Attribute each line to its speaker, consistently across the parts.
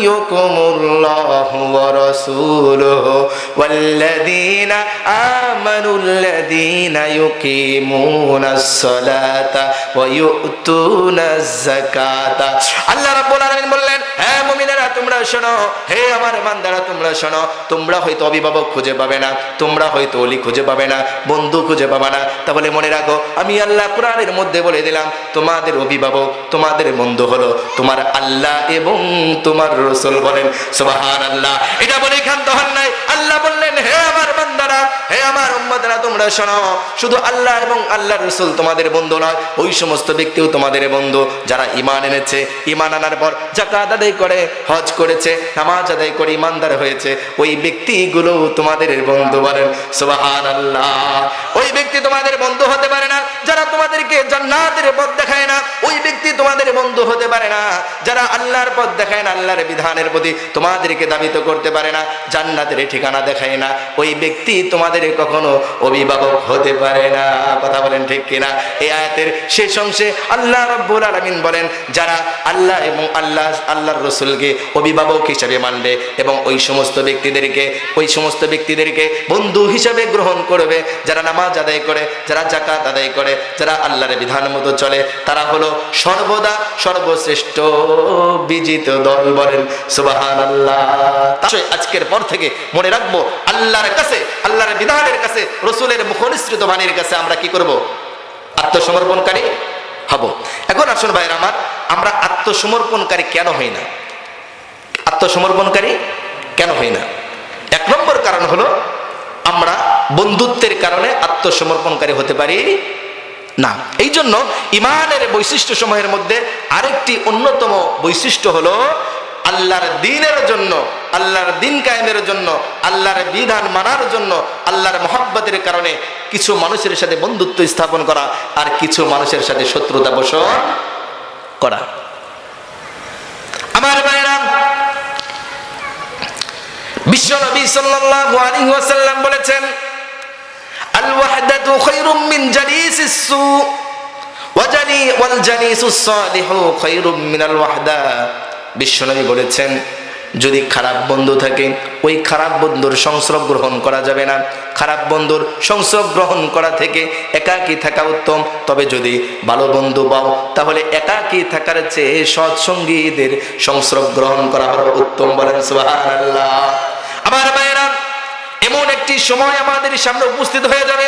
Speaker 1: وليكم الله ورسوله والذين آمنوا الذين يقيمون الصلاة ويؤتون الزكاة আল্লাহ রাব্বুল আলামিন বললেন হ্যাঁ মুমিনেরা তোমরা শোনো হে আমার বান্দারা তোমরা শোনো তোমরা হয়তো অভিভাবক খুঁজে পাবে না তোমরা হয়তো অলি খুঁজে পাবে না বন্ধু খুঁজে পাবে না তাহলে মনে রাখো আমি আল্লাহ কোরআনের মধ্যে বলে দিলাম তোমাদের অভিভাবক তোমাদের বন্ধু হলো তোমার আল্লাহ এবং তোমার রসুল বলেন সুবাহান আল্লাহ এটা বলে ক্ষান্ত হন নাই আল্লাহ বললেন হে আমার বান্দারা হে আমার উম্মতরা তোমরা শোনো, শুধু আল্লাহ এবং আল্লাহ রসুল তোমাদের বন্ধু নয়, ওই সমস্ত ব্যক্তিও তোমাদের বন্ধু। যারা ইমান এনেছে ইমান আনার পর জাকাত আদায় করে, হজ করেছে, নামাজ আদায় করে ইমানদার হয়েছে, ওই ব্যক্তিগুলো তোমাদের বন্ধু বলেন সুবাহান আল্লাহ ওই ব্যক্তি তোমাদের বন্ধু হতে পারে না, যারা তোমাদেরকে জান্নাতের পথ দেখায় না, ওই ব্যক্তি তোমাদের বন্ধু হতে পারে না, যারা আল্লাহর পথ দেখায় না, আল্লাহর বিধানের প্রতি তোমাদেরকে দাবিত করতে পারে না, জান্নাতের ঠিকানা দেখায় না, ওই ব্যক্তি তোমাদের কখনো অভিভাবক হতে পারে না। কথা বলেন ঠিক কিনা? এই আয়াতের শেষ অংশে আল্লাহ রব্বুল আলমিন বলেন, যারা আল্লাহ এবং আল্লাহ, আল্লাহর রসুলকে অভিভাবক হিসাবে মানবে এবং ওই সমস্ত ব্যক্তিদেরকে, ওই সমস্ত ব্যক্তিদেরকে বন্ধু হিসাবে গ্রহণ করবে, যারা নামাজ আদায় করে, যারা জাকাত আদায় করে, যারা আল্লাহর বিধান মতো চলে, তারা হলো সর্বদা সর্বশ্রেষ্ঠ বিজিত দল বলেন। সুবাহান আল্লাহ আজকের পর থেকে মনে রাখব, আল্লাহর কাছে, আল্লাহর বিধানের কাছে, রসুলের মুখনিসৃত বাণীর কাছে আমরা কি করব? আত্মসমর্পণকারী হব। এখন আসুন ভাইয়ের আমার, আমরা আত্মসমর্পণকারী কেন হই না? আত্মসমর্পণকারী কেন হই না? এক নম্বর কারণ হলো, আমরা বন্ধুত্বের কারণে আত্মসমর্পণকারী হতে পারি না। এই জন্য ইমানের বৈশিষ্ট্য সময়ের মধ্যে আরেকটি অন্যতম বৈশিষ্ট্য হলো আল্লাহর দিনের জন্য, আল্লাহর দিন কায়েমের জন্য, আল্লাহর বিধান মানার জন্য, আল্লাহর মহাব্বতের কারণে কিছু মানুষের সাথে বন্ধুত্ব স্থাপন করা আর কিছু মানুষের সাথে শত্রুতা পোষণ করা। আমার ভাইরা বিশ্বনবী সাল্লাল্লাহু আলাইহি ওয়াসাল্লাম বলেছেন আল ওয়াহদাতু খায়রুম মিন জালিসিস সু ওয়া জানি, ওয়াল জালিসুস সালিহু খায়রুম মিনাল ওয়াহদা। বিশ্বনবী বলেছেন, যদি খারাপ বন্ধু থাকে, ওই খারাপ বন্ধুর সংস্রব গ্রহণ করা যাবে না। খারাপ বন্ধুর সংস্রব গ্রহণ করা থেকে একাকী থাকা উত্তম। তবে যদি ভালো বন্ধু পাও, তাহলে একাকী থাকার চেয়ে সৎসঙ্গীদের সংস্রব গ্রহণ করা হলো উত্তম বলেন সুবহানাল্লাহ। আমার ভাইয়েরা, এমন একটি সময় আমাদের সামনে উপস্থিত হয়ে যাবে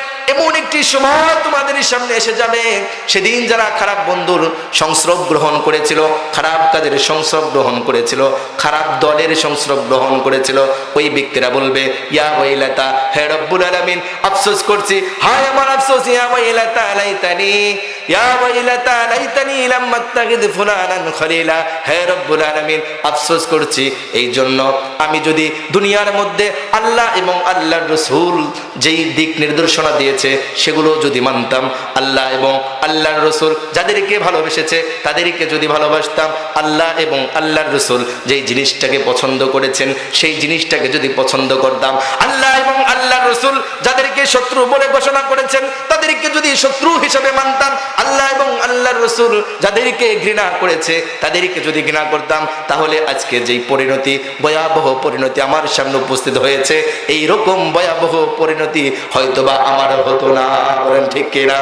Speaker 1: এমন একটি সময় তোমাদের সামনে এসে যাবে। সেদিন যারা খারাপ বন্ধুর সংস্রব গ্রহণ করেছিল, খারাপ কাজের সংস্রব গ্রহণ করেছিল, খারাপ দলের সংস্রব গ্রহণ করেছিল, ওই ব্যক্তিরা বলবে, ইয়া ওয়াইলাতা, হে রব্বুল আলামিন, আফসোস করছি। হায় আমার আফসোস, ইয়া ওয়াইলাতা, লাইতানি, ইয়া ওয়াইলাতা, লাইতানি, লাম আত্তাখিদ ফুলানান খলিলা। হে রব্বুল আলামিন, আফসোস করছি। এই জন্য আমি যদি দুনিয়ার মধ্যে আল্লাহ এবং আল্লাহর রসুল যেই দিক নির্দেশনা দিয়েছে সেগুলো যদি মানতাম, আল্লাহ এবং আল্লাহর রসুল যাদেরকে ভালোবেসেছে, তাদেরকে যদি ভালোবাসতাম, আল্লাহ এবং আল্লাহর রসুল যেই জিনিসটাকে পছন্দ করেছেন, সেই জিনিসটাকে যদি পছন্দ করতাম, আল্লাহ এবং আল্লাহর রসুল যাদেরকে শত্রু বলে ঘোষণা করেছেন, তাদেরকে যদি শত্রু হিসেবে মানতাম। আল্লাহ এবং আল্লাহর রসুল যাদেরকে ঘৃণা করেছে, তাদেরকে যদি ঘৃণা করতাম, তাহলে আজকে যেই পরিণতি, ভয়াবহ পরিণতি আমার সামনে উপস্থিত হয়েছে এই রকম ভয়াবহ পরিণতি হয়তোবা আমার হতো না। বলেন ঠিক কিনা?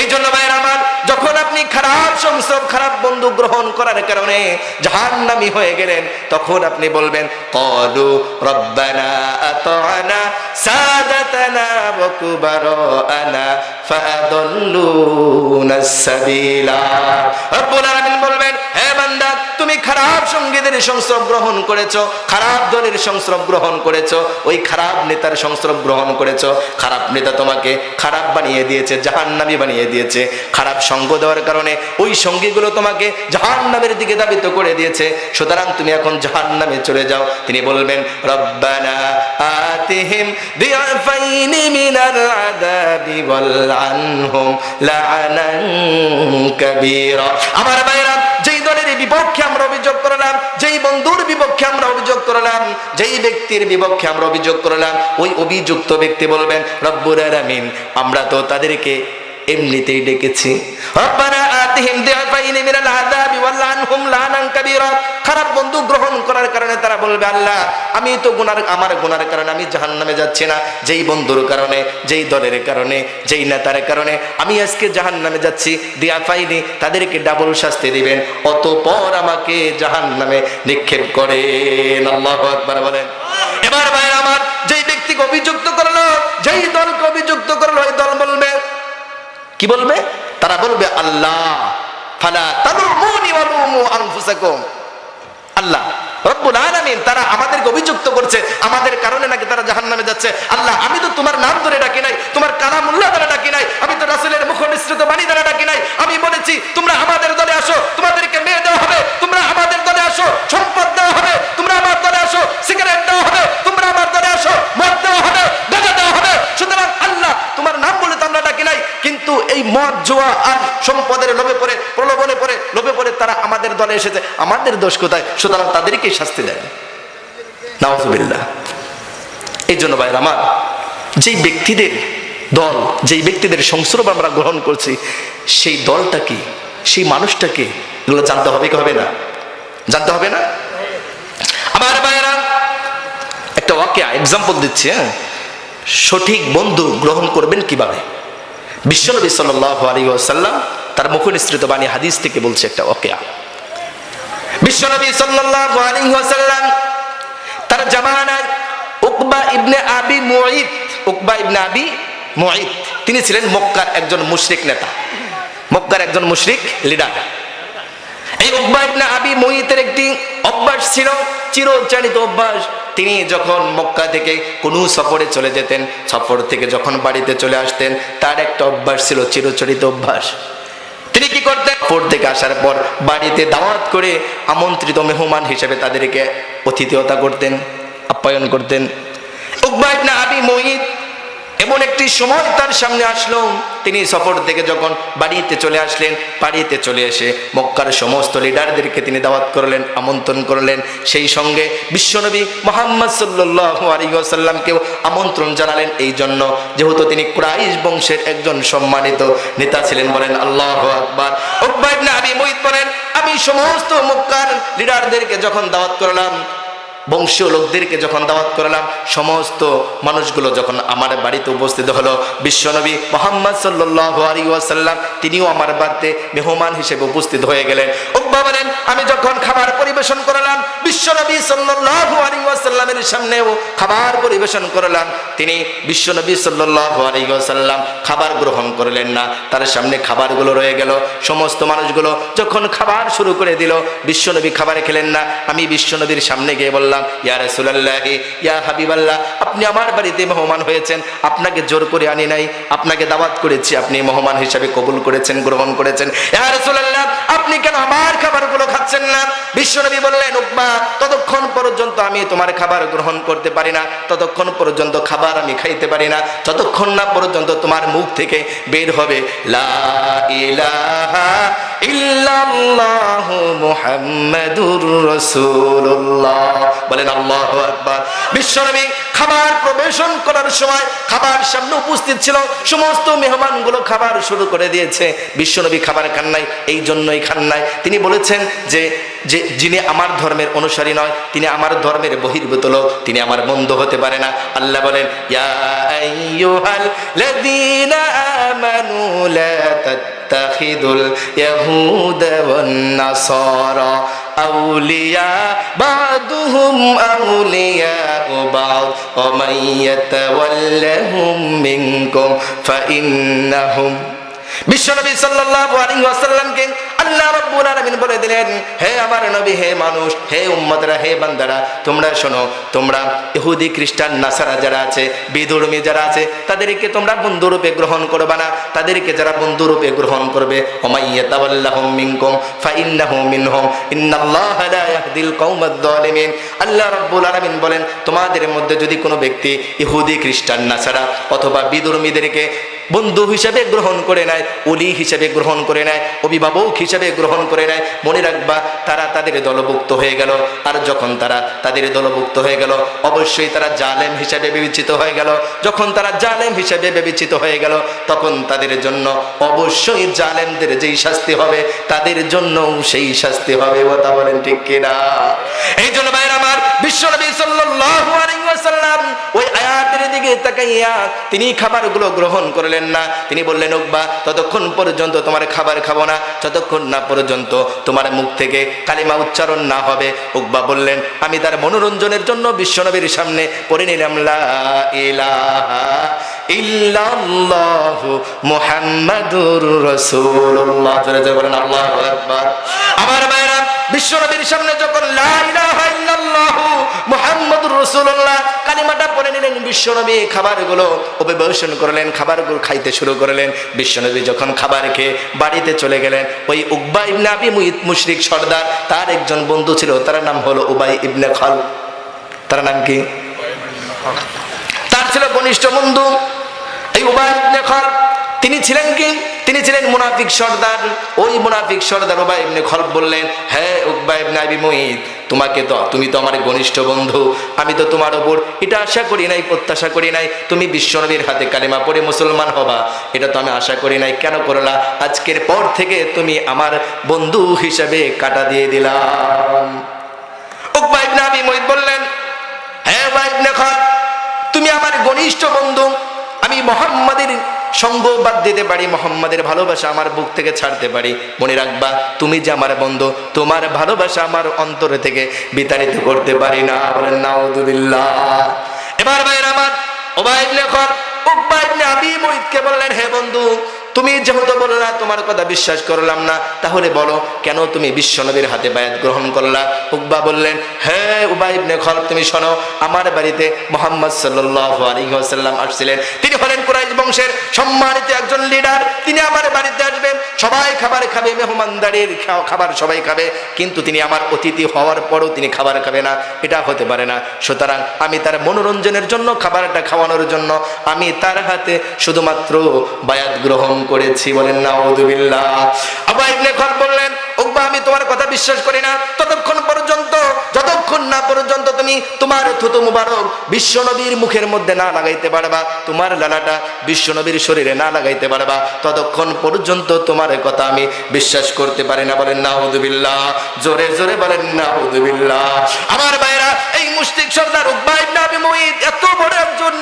Speaker 1: এই জন্য ভাইয়ের আমার, যখন আপনি খারাপ সংসব খারাপ বন্ধু গ্রহণ করার কারণে জাহান্নামী হয়ে গেলেন, তখন আপনি বলবেন, কলু রব্বানা আতানা সাদাতানা ওয়া কুবারানা ফাদাল্লুনা সাবিলা রব্বুল আলামিন খারাপ সংস্রব গ্রহণ করেছ, খারাপ দলের সংস্রব গ্রহণ করেছ, ওই খারাপ নেতার সংস্রব গ্রহণ করেছ, খারাপ নেতা তোমাকে খারাপ বানিয়ে দিয়েছে, জাহান্নামী বানিয়ে দিয়েছে, খারাপ সঙ্গ দেওয়ার কারণে ওই সঙ্গীগুলো তোমাকে জাহান্নামের দিকে দাবিত করে দিয়েছে, সুতরাং তুমি এখন জাহান্নামে চলে যাও। তিনি বলবেন, রব্বানা আমার ভাইরা যেই দলের বিপক্ষে আমরা অভিযোগ করলাম, যেই বন্ধুর বিপক্ষে আমরা অভিযোগ করলাম, যেই ব্যক্তির বিপক্ষে আমরা অভিযোগ করলাম, ওই অভিযুক্ত ব্যক্তি বলবেন রব্বুর আলামিন, আমরা তো তাদেরকে এমনিতেই ডেকেছি। আতিহিম দিয়াফাইনি মিনাল আযাবি ওয়াল আনহুম লানান কাবীরা। খারাপ বন্ধু গ্রহণ করার কারণে তারা বলবে, আল্লাহ, আমি তো গুনার, আমার গুনার কারণে আমি জাহান্নামে যাচ্ছি না। যেই বন্ধুর কারণে, যেই দলের কারণে, যেই নেতার কারণে আমি আজকে জাহান্নামে যাচ্ছি। দিয়া পাইনি তাদেরকে ডাবল শাস্তি দিবেন। অতপর আমাকে জাহান্নামে নিক্ষেপ করেন। আল্লাহু আকবার বলেন। এবার ভাই আমার, যেই ব্যক্তিকে অভিযুক্ত করল, যেই দলকে অভিযুক্ত করল, ওই দল বলবে, কি বলবে? তারা বলবে আল্লাহ ফালা তালুমুনি ওয়ালুমু আনফুসাকুম। আল্লাহ রব্বুল আলামিন তারা আমাদেরকে অভিযুক্ত করছে। আমাদের কারণে নাকি তারা জাহান্নামে যাচ্ছে। আল্লাহ, আমি তো তোমার নাম ধরে ডাকি নাই, তোমার কালামুল্লাহ দ্বারা ডাকি নাই, আমি তো রাসূলের মুখ নিঃসৃত বাণী দ্বারা ডাকি নাই। আমি বলেছি, তোমরা আমাদের দলে আসো, তোমাদেরকে মেয়ে দেওয়া হবে, তোমরা আমাদের দলে আসো, সম্পদ দেওয়া হবে, তোমরা আমার দলে আসো, সিগারেট দেওয়া হবে, তোমরা আমার দলে আসো, মদ দেওয়া হবে, গাঁজা দেওয়া হবে। সুতরাং আল্লাহ, তোমার নাম বলে তো আমরা ডাকি নাই, কিন্তু এই মদ, জোয়া আর সম্পদের লোভে পড়ে, প্রলোভনে পড়ে, লোভে পড়ে তারা আমাদের দলে এসেছে। আমাদের দোষ কোথায়? সুতরাং তাদেরকে শাস্তি দেন নাওজুবিল্লাহ এই জন্য ভাইয়ের আমার, যেই ব্যক্তিদের দল, যেই ব্যক্তিদের সংস্রব আমরা গ্রহণ করছি, সেই দলটা কি, সেই মানুষটা কি, এগুলো জানতে হবে কি হবে না? জানতে হবে না? আমার ভাইয়েরা, একটা ওয়াকে এক্সাম্পল দিচ্ছি হ্যাঁ? সঠিক বন্ধু গ্রহণ করবেন কীভাবে? বিশ্বনবী সাল্লাহ আলী আসাল্লাম তার মুখনিসৃত বাণী হাদিস থেকে বলছে একটা ওকেয়া বিশ্বনবী সাল্লাহ আলী আসাল্লাম তার জামানায় উকবা ইবনে আবি মুঈদ উকবা ইবনে আবি মুঈদ তিনি ছিলেন মক্কার একজন মুশরিক নেতা, মক্কার একজন মুশরিক লিডার এই উকবা ইবনে আবি মুঈতের একটি অভ্যাস ছিল চিরচারিত অভ্যাস। তিনি যখন মক্কা থেকে কোনো সফরে চলে যেতেন, সফর থেকে যখন বাড়িতে চলে আসতেন, তার একটা অভ্যাস ছিল চিরচরিত অভ্যাস। তিনি কি করতেন? সফর থেকে আসার পর বাড়িতে দাওয়াত করে আমন্ত্রিত মেহমান হিসেবে তাদেরকে অতিথিয়তা করতেন, আপ্যায়ন করতেন। উকবা ইবনে আবি এমন একটি সময় তার সামনে আসলো। তিনি সফর থেকে যখন বাড়িতে চলে আসলেন, বাড়িতে চলে এসে মক্কার সমস্ত লিডারদেরকে তিনি দাওয়াত করলেন, আমন্ত্রণ করলেন। সেই সঙ্গে বিশ্বনবী মোহাম্মদ সাল্লু আলিয়াসাল্লামকেও আমন্ত্রণ জানালেন এই জন্য যেহেতু তিনি ক্রাইশ বংশের একজন সম্মানিত নেতা ছিলেন বলেন আল্লাহ আকবার। উকবাইবনে আবি মুহিত বলেন, আমি সমস্ত মক্কার লিডারদেরকে যখন দাওয়াত করলাম বংশীয় লোকদেরকে যখন দাওয়াত করলাম, সমস্ত মানুষগুলো যখন আমার বাড়িতে উপস্থিত হলো, বিশ্বনবী মোহাম্মদ সাল্লাহ ওয়াসাল্লাম, তিনিও আমার বাড়িতে মেহমান হিসেবে উপস্থিত হয়ে গেলেন। বলেন, আমি যখন খাবার পরিবেশন করলাম, বিশ্বনবী সাল্লাহ ওয়াসাল্লামের সামনেও খাবার পরিবেশন করলাম। তিনি বিশ্বনবী সাল্লাহ ওয়াসাল্লাম খাবার গ্রহণ করলেন না, তার সামনে খাবারগুলো রয়ে গেল। সমস্ত মানুষগুলো যখন খাবার শুরু করে দিল, বিশ্বনবী খাবার খেলেন না, আমি বিশ্বনবীর সামনে গিয়ে বললাম ইয়া রাসূলুল্লাহ, ইয়া হাবিবাল্লাহ, আপনি আমার বাড়িতে মেহমান হয়েছেন, আপনাকে জোর করে আনি নাই, আপনাকে দাওয়াত করেছি, আপনি মেহমান হিসাবে কবুল করেছেন, গ্রহণ করেছেন। ইয়া রাসূলুল্লাহ, আপনি কেন আমার খাবারগুলো খাচ্ছেন না। বিশ্বনবী বললেন উকবা ততক্ষণ পর্যন্ত আমি তোমার খাবার গ্রহণ করতে পারি না। ততক্ষণ পর্যন্ত খাবার আমি খাইতে পারি না। যতক্ষণ না পর্যন্ত তোমার মুখ থেকে বের হবে, লা ইলাহা ইল্লাল্লাহু মুহাম্মাদুর রাসূলুল্লাহ। বলেন, আল্লাহু আকবার। বিশ্বনবী খাবার প্রবেশন করার সময় খাবার সামনে উপস্থিত ছিল। সমস্ত মেহমানগুলো খাবার শুরু করে দিয়েছে। বিশ্বনবী খাবার খান নাই, এই জন্যই খান নাই। তিনি বলেছেন যে যে যিনি আমার ধর্মের অনুসারী নয়, তিনি আমার ধর্মের বহির্ভূত লোক, তিনি আমার বন্ধু হতে পারে না। আল্লাহ বলেন, ইয়া আউলিয়া বাদুহুম আউলিয়া বাদ ওমাইয়াতাওয়াল্লাহুম মিনকুম ফাইন্নাহুম বিশ্বনবী আল্লাহ বলে দিলেন, হে আমার নবী, হে মানুষ, হে হে বান্দারা, তোমরা শোনো, তোমরা ইহুদি, খ্রিস্টান, নাসারা যারা আছে যারা আছে, তাদেরকে তোমরা বন্ধুরূপে গ্রহণ না। তাদেরকে যারা বন্ধুরূপে গ্রহণ করবে মিনকুম, ফাইন্নাহু মিনহুম লা ইয়াহদিল কওমাদ আল্লাহ রাব্বুল আলামিন বলেন, তোমাদের মধ্যে যদি কোনো ব্যক্তি ইহুদি, খ্রিস্টান, নাসারা অথবা বিধর্মীদেরকে বন্ধু হিসাবে গ্রহণ করে নেয় অলি হিসাবে গ্রহণ করে নেয়, অভিভাবক হিসাবে গ্রহণ করে নেয়। মনে রাখবা, তারা তাদের দলভুক্ত হয়ে গেল। আর যখন তারা তাদের দলভুক্ত হয়ে গেল, অবশ্যই তারা জালেম হিসাবে বিবেচিত হয়ে গেল। যখন তারা জালেম হিসাবে বিবেচিত হয়ে গেল, তখন তাদের জন্য অবশ্যই জালেমদের যেই শাস্তি হবে, তাদের জন্য সেই শাস্তি হবে। কথা বলেন ঠিক কিনা? এই জন্য ভাইয়ের আমার, বিশ্বনবী সাল্লাল্লাহু আলাইহি ওয়াসাল্লাম ওই দিকে তাকাইয়া তিনি খাবারগুলো গ্রহণ করলেন না। তিনি বললেন, উকবা, ততক্ষণ পর্যন্ত তোমার খাবার খাব না, যতক্ষণ না পর্যন্ত তোমার মুখ থেকে কালিমা উচ্চারণ না হবে। উকবা বললেন, আমি তার মনোরঞ্জনের জন্য বিশ্বনবীর সামনে পড়ে নিলাম আমার ভাইরা বিশ্বনবীর সামনে যখন লা ইলাহা ইল্লাল্লাহু মুহাম্মাদুর রাসূলুল্লাহ কালিমাটা পড়ে নিলেন বিশ্বনবী খাবারগুলো অভিবেশন করলেন, খাবারগুলো খাইতে শুরু করলেন। বিশ্বনবী যখন খাবার খেয়ে বাড়িতে চলে গেলেন, ওই উকবা ইবনে আবি মুশরিক সর্দার, তার একজন বন্ধু ছিল, তার নাম হলো উবাই ইবনে খাল। তার নাম কি? তার ছিল ঘনিষ্ঠ বন্ধু। এই উবাই ইবনে খাল, তিনি ছিলেন কি? তিনি ছিলেন মুনাফিক সর্দার। ওই মুনাফিক সর্দার উবাই ইবনে খলব বললেন হ্যাঁ উকবা ইবনে আবি মুইত তোমাকে তো, তুমি তো আমার ঘনিষ্ঠ বন্ধু। আমি তো তোমার ওপর এটা আশা করি নাই, প্রত্যাশা করি নাই। তুমি বিশ্বনবীর হাতে কালিমা পড়ে মুসলমান হবা। এটা তো আমি আশা করি নাই। কেন করলা? আজকের পর থেকে তুমি আমার বন্ধু হিসাবে কাটা দিয়ে দিলাম উকবা ইবনে আবি বললেন হ্যাঁ উকবা ইবনে তুমি আমার ঘনিষ্ঠ বন্ধু। আমি মোহাম্মদের সঙ্গ বাদ দিতে পারি, মোহাম্মদের ভালোবাসা আমার বুক থেকে ছাড়তে পারি। মনে রাখবা, তুমি যে আমার বন্ধু, তোমার ভালোবাসা আমার অন্তরে থেকে বিতাড়িত করতে পারি না। বলেন এবার ভাইয়ের আমার ও লেখক উকবা ইবনে আবি মুইতকে বললেন, হে বন্ধু যেহেতু বললা তোমার কথা বিশ্বাস করলাম না। তাহলে বলো, কেন তুমি বিশ্বনবীর হাতে বায়াত গ্রহণ করলা? উকবা বললেন, হে উবাই ইবনে খলব, তুমি শোনো, আমার বাড়িতে মোহাম্মদ সাল্লাল্লাহু আলাইহি ওয়াসাল্লাম আসছিলেন। তিনি হলেন কুরাইশ বংশের সম্মানিত একজন লিডার তিনি আমার বাড়িতে আসবেন, সবাই খাবার খাবে, মেহমানদারির খাবার সবাই খাবে। কিন্তু তিনি আমার অতিথি হওয়ার পরও তিনি খাবার খাবে না, এটা হতে পারে না। সুতরাং আমি তার মনোরঞ্জনের জন্য, খাবারটা খাওয়ানোর জন্য, আমি তার হাতে শুধুমাত্র বায়াত গ্রহণ করেছি বলেন না ওদুবিল্লাহ আবার ইবনে খল বললেন উকবা আমি তোমার কথা বিশ্বাস করি না। ততক্ষণ পর্যন্ত, যতক্ষণ না পর্যন্ত তুমি তোমার থুতু মুবারক বিশ্বনবীর মুখের মধ্যে না লাগাইতে পারবা, তোমার লালাটা বিশ্বনবীর শরীরে না লাগাইতে পারবা, ততক্ষণ পর্যন্ত তোমার কথা আমি বিশ্বাস করতে পারি না। বলেন না উদুবিল্লাহ জোরে জোরে বলেন না উদুবিল্লাহ আমার ভাইরা এই মুশরিক সর্দার উকবা ইবনে আবি মুঈত এত বড় একজন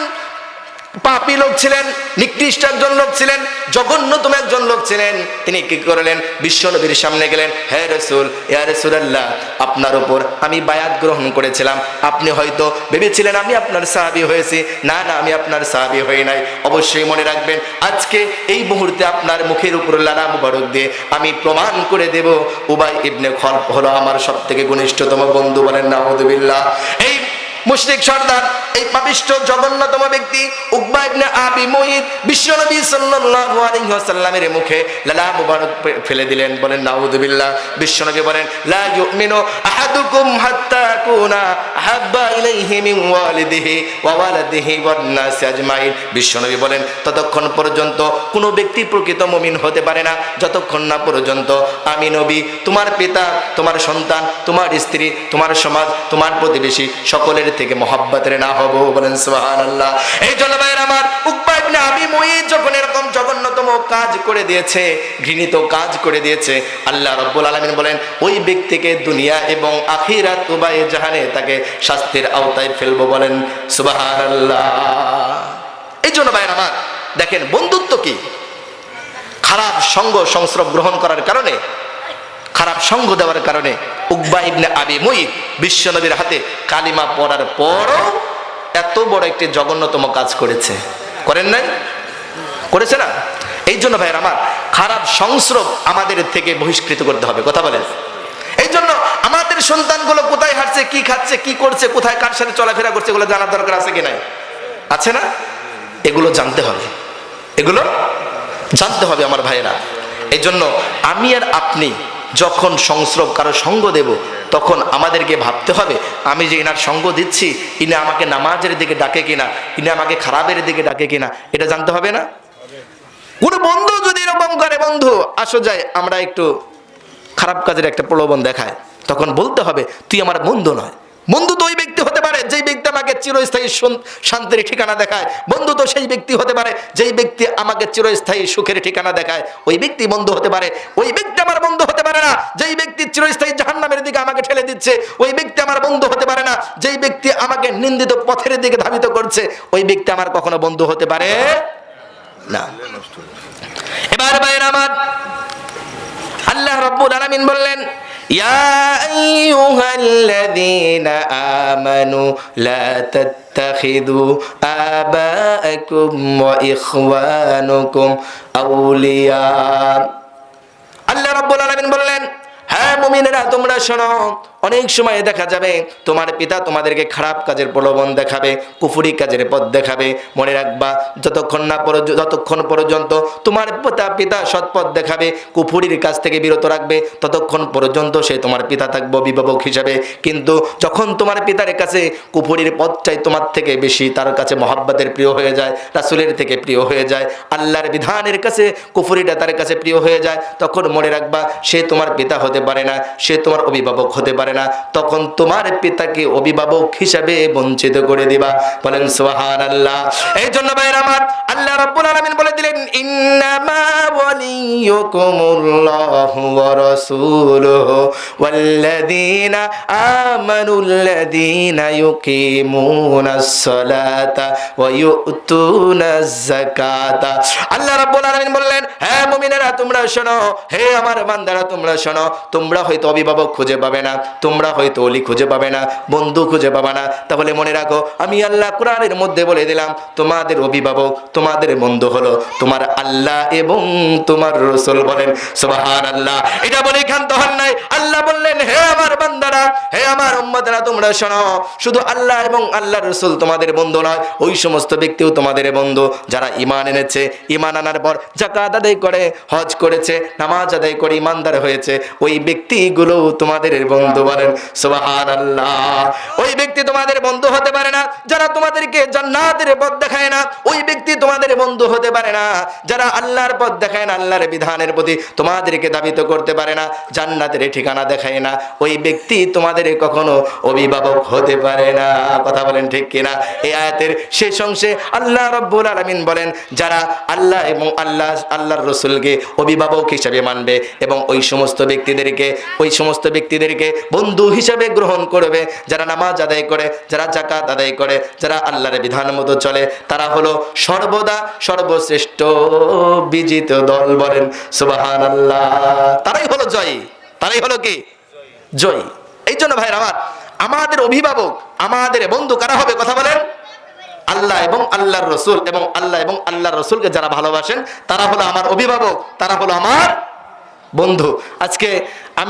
Speaker 1: পাপী লোক ছিলেন, নিকৃষ্ট একজন লোক ছিলেন, জঘন্যতম একজন লোক ছিলেন। তিনি কি করলেন? বিশ্বনবীর সামনে গেলেন, হে রসুল, ইয়া রসুলাল্লাহ, আপনার উপর আমি বায়াত গ্রহণ করেছিলাম। আপনি হয়তো ভেবেছিলেন আমি আপনার সাহাবি হয়েছি। না না, আমি আপনার সাহাবি হই নাই। অবশ্যই মনে রাখবেন, আজকে এই মুহূর্তে আপনার মুখের উপর লালা মুবারক দিয়ে আমি প্রমাণ করে দেব, উবাই ইবনে খলপ হলো আমার সব থেকে ঘনিষ্ঠতম বন্ধু বলেন নাহমদুবিল্লাহ এই মুশরিক সর্দার, এই পাপিষ্ট জঘন্যতম ব্যক্তি আবি বিশ্বনবী মুখে লালা মুবারক ফেলে দিলেন, বলেন বিশ্বনবী বলেন বিশ্বনবী বলেন, ততক্ষণ পর্যন্ত কোনো ব্যক্তি প্রকৃত মুমিন হতে পারে না। যতক্ষণ না পর্যন্ত আমি নবী, তোমার পিতা, তোমার সন্তান, তোমার স্ত্রী, তোমার সমাজ, তোমার প্রতিবেশী সকলের থেকে মহাব্বতের না হব বলেন সুবহানাল্লাহ। এই জলবায়ুর আমার উকবা ইবনে আবি যখন এরকম জঘন্যতম কাজ করে দিয়েছে, ঘৃণিত কাজ করে দিয়েছে, আল্লাহ রব্বুল আলামিন বলেন, ওই ব্যক্তিকে দুনিয়া এবং আখিরাত জাহানে তাকে শাস্তির আওতায় ফেলব বলেন সুবহানাল্লাহ। এই ভাইয়ের আমার, দেখেন বন্ধুত্ব কি? খারাপ সঙ্গ সংস্রব গ্রহণ করার কারণে, খারাপ সঙ্গ দেওয়ার কারণে উকবা ইবনে আবি মুইদ বিশ্বনবীর হাতে কালিমা পড়ার পরও এত বড় একটি জঘন্যতম কাজ করেছে। করেন নাই? করেছে না? এই জন্য ভাইয়ের আমার খারাপ সংস্রব আমাদের থেকে বহিষ্কৃত করতে হবে, কথা বলেন। এই জন্য আমাদের সন্তানগুলো কোথায় হাঁটছে, কি খাচ্ছে, কি করছে, কোথায় কার সাথে চলাফেরা করছে, এগুলো জানার দরকার আছে কি নাই? আছে না? এগুলো জানতে হবে। এগুলো জানতে হবে আমার ভাইয়েরা। এই জন্য আমি আর আপনি যখন সংস্রব কারও সঙ্গ দেব, তখন আমাদেরকে ভাবতে হবে, আমি যে ইনার সঙ্গ দিচ্ছি, ইনি আমাকে নামাজের দিকে ডাকে কিনা, ইনি আমাকে খারাপের দিকে ডাকে কিনা, এটা জানতে হবে না? কোনো বন্ধু যদি এরকম করে, বন্ধু, আসো যায় আমরা একটু খারাপ কাজের একটা প্রলোভন দেখায়। তখন বলতে হবে, তুই আমার বন্ধু নয়। বন্ধু তো ওই ব্যক্তি হতে পারে, যেই ব্যক্তি আমাকে চিরস্থায়ী শান্তির ঠিকানা দেখায়। বন্ধু তো সেই ব্যক্তি হতে পারে, যেই ব্যক্তি আমাকে চিরস্থায়ী সুখের ঠিকানা দেখায়। ওই ব্যক্তি বন্ধু হতে পারে, ওই ব্যক্তি আমার বন্ধু হতে পারে না, যেই ব্যক্তি চিরস্থায়ী জাহান্নামের দিকে আমাকে ঠেলে দিচ্ছে, ওই ব্যক্তি আমার বন্ধু হতে পারে না, যেই ব্যক্তি আমাকে নিন্দিত পথের দিকে ধাবিত করছে, ওই ব্যক্তি আমার কখনো বন্ধু হতে পারে না। এবার বাইরে আমার আল্লাহ রব্বুল আলামিন বললেন ইয়া আইয়ুহাল্লাযীনা আমানু লা তাত্তাখিযু আবাআকুম ওয়া ইখওয়ানুকুম আউলিয়া আল্লাহ রাব্বুল আলামিন বললেন হ্যাঁ মুমিনেরা তোমরা শোনো অনেক সময় দেখা যাবে তোমার পিতা তোমাদেরকে খারাপ কাজের প্রলোভন দেখাবে, কুফুরি কাজের পথ দেখাবে। মনে রাখবা, যতক্ষণ না যতক্ষণ পর্যন্ত তোমার পিতা পিতা সৎ পথ দেখাবে, কুফুরির কাছ থেকে বিরত রাখবে, ততক্ষণ পর্যন্ত সে তোমার পিতা থাকবে অভিভাবক হিসাবে। কিন্তু যখন তোমার পিতার কাছে কুফুরির পথটাই তোমার থেকে বেশি, তার কাছে মহাব্বাতের প্রিয় হয়ে যায়, রাসুলের থেকে প্রিয় হয়ে যায়, আল্লাহর বিধানের কাছে কুফুরিটা তার কাছে প্রিয় হয়ে যায়, তখন মনে রাখবা, সে তোমার পিতা হতে পারে না, সে তোমার অভিভাবক হতে পারে না, তখন তোমার পিতাকে অভিভাবক হিসাবে বঞ্চিত করে দিবা। বলেন সোহান আল্লাহ এই জন্য ভাইয়ের আমার আল্লাহ রাব্বুল আলামিন বলে দিলেন তোমরা শোনো, হে আমার তোমরা শোনো, তোমরা হয়তো অভিভাবক খুঁজে পাবে না। তোমরা হয়তো অলি খুঁজে পাবে না, বন্ধু খুঁজে পাবে না। তাহলে মনে রাখো, আমি আল্লাহ কোরআনের মধ্যে বলে দিলাম, তোমাদের অভিভাবক, তোমাদের বন্ধু হলো তোমার আল্লাহ এবং তোমার রসুল বলেন সুবহান আল্লাহ এটা বলে ক্ষান্ত হন নাই। আল্লাহ বললেন, হে আমার বান্দারা, হে আমার উম্মতরা, তোমরা শোনো, শুধু আল্লাহ এবং আল্লাহ রসুল তোমাদের বন্ধু নয়, ওই সমস্ত ব্যক্তিও তোমাদের বন্ধু। যারা ইমান এনেছে ইমান আনার পর জাকাত আদায় করে, হজ করেছে, নামাজ আদায় করে ইমানদার হয়েছে, ওই ব্যক্তিগুলো তোমাদের বন্ধু বলেন সুবহান আল্লাহ ওই ব্যক্তি তোমাদের বন্ধু হতে পারে না, যারা তোমাদেরকে জান্নাতের পথ দেখায় না, ওই ব্যক্তি তোমাদের বন্ধু হতে পারে না, যারা আল্লাহর পথ দেখায় না, আল্লাহর বিধানের প্রতি তোমাদেরকে দাবিত করতে পারে না, জান্নাতের ঠিকানা দেখায় না, ওই ব্যক্তি তোমাদের কখনো অভিভাবক হতে পারে না। কথা বলেন ঠিক কিনা? এই আয়াতের শেষ অংশে আল্লাহ রব্বুল আলামিন বলেন, যারা আল্লাহ এবং আল্লাহ, আল্লাহর রসুলকে অভিভাবক হিসাবে মানবে এবং ওই সমস্ত ব্যক্তিদেরকে, ওই সমস্ত ব্যক্তিদেরকে বন্ধু হিসাবে গ্রহণ করবে, যারা নামাজ আদায় করে, যারা জাকাত আদায় করে, যারা আল্লাহর বিধান মতো চলে, তারা হলো সর্বদা সর্বশ্রেষ্ঠ বিজিত দল বলেন সুবাহান আল্লাহ তারাই হলো জয়ী। তারাই হলো কি? জয়ী। এই জন্য ভাইরা আমার, আমাদের অভিভাবক, আমাদের বন্ধু কারা হবে কথা বলেন? আল্লাহ এবং আল্লাহর রসুল এবং আল্লাহ এবং আল্লাহর রসুলকে যারা ভালোবাসেন, তারা হলো আমার অভিভাবক, তারা হলো আমার বন্ধু। আজকে আমি